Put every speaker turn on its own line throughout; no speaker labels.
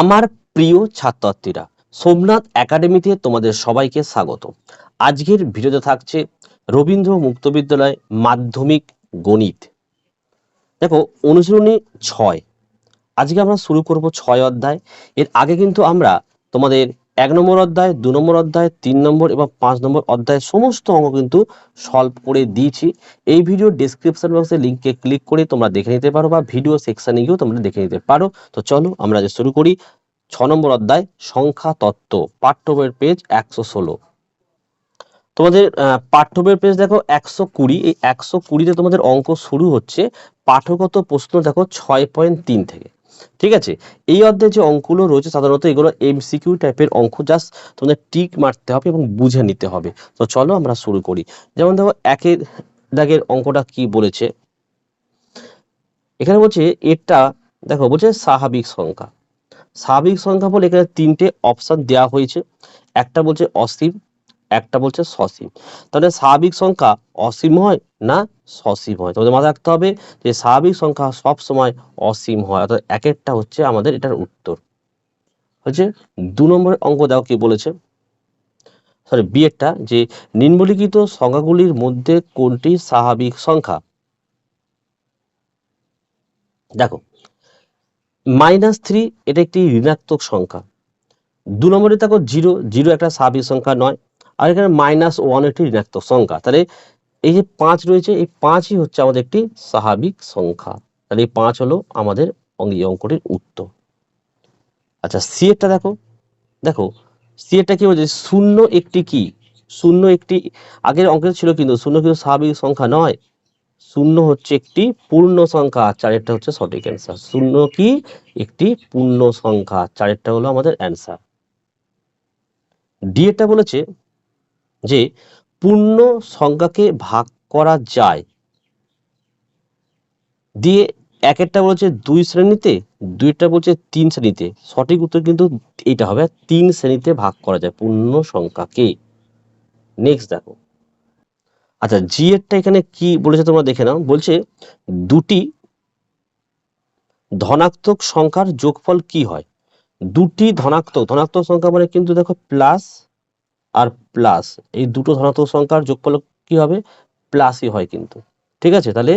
আমার প্রিয় ছাত্রছাত্রীরা, সোমনাথ একাডেমিতে তোমাদের সবাইকে স্বাগত। আজকের ভিডিওতে থাকছে রবীন্দ্র মুক্ত বিদ্যালয় মাধ্যমিক গণিত। দেখো, অনুশীলনী ছয়। আজকে আমরা শুরু করব ছয় অধ্যায়। এর আগে কিন্তু আমরা তোমাদের এক নম্বর অধ্যায় দু নম্বর অধ্যায় তিন নম্বর এবং পাঁচ নম্বর অধ্যায় সমস্ত অঙ্ক কিন্তু সলভ করে দিয়েছি। এই ভিডিও ডেসক্রিপশন বক্সে লিঙ্কে ক্লিক করে তোমরা দেখে নিতে পারো বা ভিডিও সেকশানে গিয়েও তোমরা দেখে নিতে পারো। তো চলো আমরা আজ শুরু করি ছ নম্বর অধ্যায় সংখ্যা তত্ত্ব পাঠ্য বইয়ের পেজ একশো ষোলো। তোমাদের আহ, পাঠ্য বইয়ের পেজ দেখো একশো কুড়ি এই একশো কুড়িতে তোমাদের অঙ্ক শুরু হচ্ছে। পাঠগত প্রশ্ন দেখো ছয় পয়েন্ট তিন থেকে। ঠিক আছে? এই অধ্যায়ে যে অঙ্কগুলো রয়েছে, সাধারণত এগুলো এমসিকিউ টাইপের অঙ্ক জাস্ট তোমাদের টিক মারতে হবে এবং বুঝে নিতে হবে। তো চলো আমরা শুরু করি। যেমন দেখো, একের দাগের অঙ্কটা কি বলেছে? এখানে বলছে, এটা দেখো, বলছে স্বাভাবিক সংখ্যা। স্বাভাবিক সংখ্যা বলে এখানে তিনটে অপশন দেওয়া হয়েছে। একটা বলছে অসীম একটা বলছে সসীম। তাহলে স্বাভাবিক সংখ্যা অসীম হয় না সসীম হয়? তোমাদের মাথায় রাখতে হবে যে স্বাভাবিক সংখ্যা সব সময় অসীম হয়। অর্থাৎ এক একটা হচ্ছে আমাদের এটার উত্তর। হচ্ছে দু নম্বরের অঙ্ক দাও কি বলেছে। সরি বিয়েরটা যে নিম্নলিখিত সংখ্যাগুলির মধ্যে কোনটি স্বাভাবিক সংখ্যা? দেখো, মাইনাস থ্রি এটা একটি ঋণাত্মক সংখ্যা। দু নম্বরে দেখো জিরো জিরো একটা স্বাভাবিক সংখ্যা নয়। আর এখানে মাইনাস ওয়ান একটি ঋণাত্মক সংখ্যা। তাহলে এই যে পাঁচ রয়েছে, এই পাঁচই হচ্ছে আমাদের একটি স্বাভাবিক সংখ্যা। তাহলে এই পাঁচ হলো আমাদের এই অঙ্কটির উত্তর। আচ্ছা সি এরটা দেখো। দেখো সি এরটা কি বলছে? শূন্য একটি কি? শূন্য একটি, আগের অঙ্কের ছিল কিন্তু শূন্য কিন্তু স্বাভাবিক সংখ্যা নয়। শূন্য হচ্ছে একটি পূর্ণ সংখ্যা চারেরটা হচ্ছে সঠিক অ্যান্সার শূন্য কি? একটি পূর্ণ সংখ্যা চারেরটা হলো আমাদের অ্যান্সার ডি এরটা বলেছে যে পূর্ণ সংখ্যাকে ভাগ করা যায়। দিয়ে এক একটা বলছে দুই শ্রেণীতে, দুইটা বলছে তিন শ্রেণীতে। সঠিক উত্তর কিন্তু এইটা হবে, তিন শ্রেণীতে ভাগ করা যায় পূর্ণ সংখ্যাকে নেক্সট দেখো। আচ্ছা জি এরটা এখানে কি বলেছে তোমরা দেখে নাও। বলছে, দুটি ধনাত্মক সংখ্যার যোগফল কি হয়? দুটি ধনাত্মক ধনাত্মক সংখ্যা মানে কিন্তু দেখো প্লাস আর প্লাস এই দুটো ধনাত্মক সংখ্যার যোগফল কি হবে? প্লাসই হয় কিন্তু। ঠিক আছে? তাহলে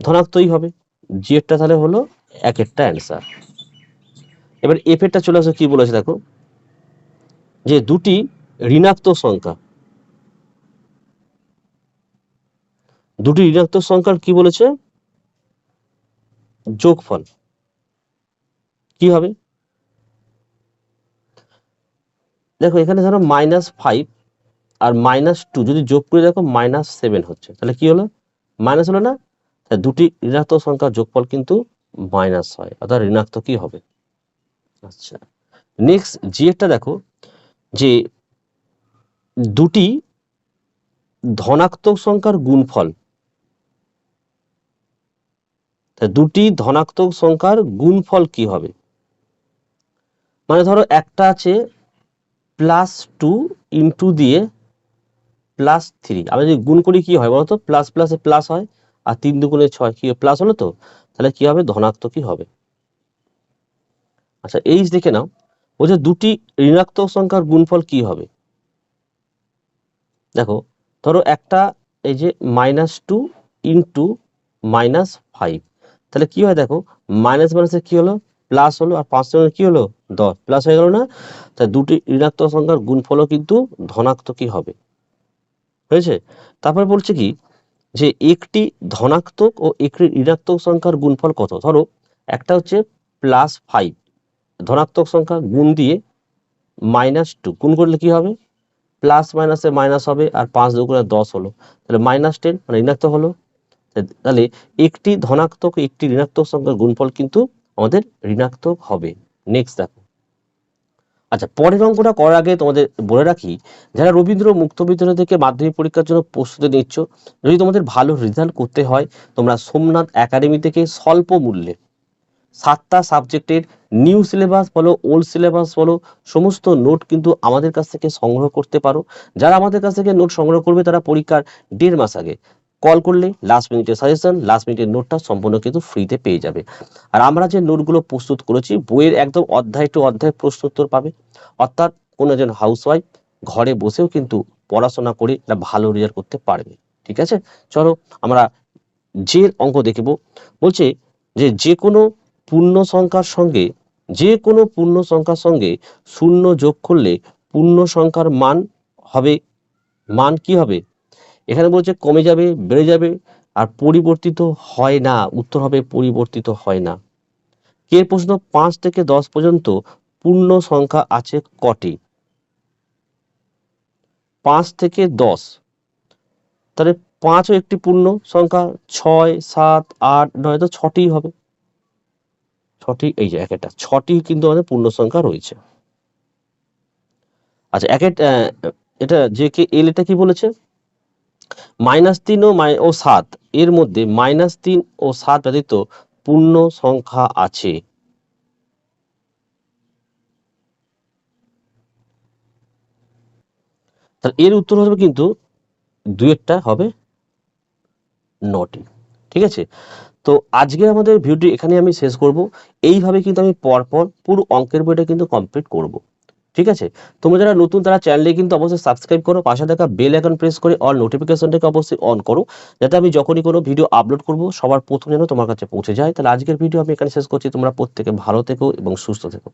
ধনাত্মকই হবে। জি এরটা তাহলে হলো এক একটা অ্যান্সার এবার এফ এরটা চলে আসে কি বলেছে দেখো? যে দুটি ঋণাত্মক সংখ্যা। দুটি ঋণাত্মক সংখ্যার কি বলেছে? যোগফল। কি হবে? দেখো, এখানে ধরো মাইনাস ফাইভ আর মাইনাস টু যদি যোগ করে দেখো মাইনাস সেভেন হচ্ছে। তাহলে কি হলো? মাইনাস হলো না? দুটি ঋণাত্মক সংখ্যার যোগফল কিন্তু মাইনাস হয়। অর্থাৎ ঋণাত্মকই হবে। আচ্ছা। নেক্সট জি একটা দেখো, যে দুটি ধনাত্মক সংখ্যার গুণফল। দুটি ধনাত্মক সংখ্যার গুণফল কি হবে? মানে ধরো একটা আছে প্লাস টু ইন্টু দিয়ে প্লাস থ্রি আমরা যদি গুণ করি কি হয় বলতো প্লাস প্লাসে প্লাস হয়, আর তিন দুগুণে ছয় কি প্লাস হলো তো? তাহলে কি হবে? ধনাত্মকই হবে। আচ্ছা এইচ দেখে নাও, বলছে দুটি ঋণাত্মক সংখ্যার গুণফল কি হবে? দেখো, ধরো একটা এই যে minus two into minus five তাহলে কি হয় দেখো? মাইনাস মাইনাসে কি হলো? প্লাস হলো আর পাঁচ জনের কি হলো? দশ। প্লাস হয়ে গেল না? তা দুটি ঋণাত্মক সংখ্যার গুণফলও কিন্তু ধনাত্মকই হবে। হয়েছে? তারপর বলছে কি? যে একটি ধনাত্মক ও একটি ঋণাত্মক সংখ্যার গুণফল কত? ধরো, একটা হচ্ছে প্লাস ফাইভ। ধনাত্মক সংখ্যা গুণ দিয়ে মাইনাস টু। গুণ করলে কি হবে? প্লাস মাইনাসে মাইনাস হবে আর পাঁচ দুগুণে দশ হলো। তাহলে মাইনাস টেন মানে ঋণাত্মক হলো। তাহলে একটি ধনাত্মক একটি ঋণাত্মক সংখ্যার গুণফল কিন্তু আমাদের ঋণাত্মক হবে। নেক্সট দেখো। আচ্ছা পরের অঙ্কটা করার আগে তোমাদের বলে রাখি, যারা রবীন্দ্র মুক্ত বিদ্যালয় থেকে মাধ্যমিক পরীক্ষার জন্য প্রস্তুতি নিচ্ছ, যদি তোমাদের ভালো রেজাল্ট করতে হয়, তোমরা সোমনাথ একাডেমি থেকে স্বল্প মূল্যে সাতটা সাবজেক্টের নিউ সিলেবাস বলো ওল্ড সিলেবাস বলো, সমস্ত নোট কিন্তু আমাদের কাছ থেকে সংগ্রহ করতে পারো। যারা আমাদের কাছ থেকে নোট সংগ্রহ করবে, তারা পরীক্ষার দেড় মাস আগে। কল করলে লাস্ট মিনিটের সাজেশন লাস্ট মিনিটের নোটটা সম্পূর্ণ কিন্তু ফ্রিতে পেয়ে যাবে। আর আমরা যে নোটগুলো প্রস্তুত করেছি, বইয়ের একদম অধ্যায় টু অধ্যায় প্রশ্ন উত্তর পাবে। অর্থাৎ কোনো একজন হাউসওয়াইফ ঘরে বসেও কিন্তু পড়াশোনা করে একটা ভালো রেজাল্ট করতে পারবে। ঠিক আছে? চলো আমরা যে অঙ্ক দেখব, বলছে যে যে কোনো পূর্ণ সংখ্যার সঙ্গে যে কোনো পূর্ণ সংখ্যার সঙ্গে শূন্য যোগ করলে পূর্ণ সংখ্যার মান হবে, মান কি হবে? এখানে বলছে কমে যাবে, বেড়ে যাবে আর পরিবর্তিত হয় না, উত্তর হবে পরিবর্তিত হয় না। কে প্রশ্ন? পাঁচ থেকে দশ পর্যন্ত পূর্ণ সংখ্যা আছে কটি? পাঁচ থেকে দশ। তাহলে পাঁচও একটি পূর্ণ সংখ্যা, ছয়, সাত, আট, নয়, তো ছটি হবে। ছটি, এই যে এক একটা ছটি কিন্তু আমাদের পূর্ণ সংখ্যা রয়েছে। আচ্ছা এক এটা যে কে, এল এটা কি বলেছে? মাইনাস তিন ও ও সাত। এর মধ্যে মাইনাস তিন ও সাত ব্যতীত পূর্ণ সংখ্যা আছে। এর উত্তর হবে কিন্তু দুয়েরটা হবে নটি। ঠিক আছে? তো আজকে আমাদের ভিডিওটি এখানে আমি শেষ করব। এইভাবে কিন্তু আমি পরপর পুরো অঙ্কের বইটা কিন্তু কমপ্লিট করব। ঠিক আছে? তোমরা যারা নতুন, তারা চ্যানেলে কিন্তু অবশ্যই সাবস্ক্রাইব করো, পাশে থাকা বেল আইকন প্রেস করে অল নোটিফিকেশনটাকে অবশ্যই অন করো, যাতে আমি যখনই কোনো ভিডিও আপলোড করব, সবার প্রথম যেন তোমার কাছে পৌঁছে যায়। তাহলে আজকের ভিডিও আমি এখানে শেষ করছি। তোমরা প্রত্যেকে ভালো থেকো এবং সুস্থ থেকো।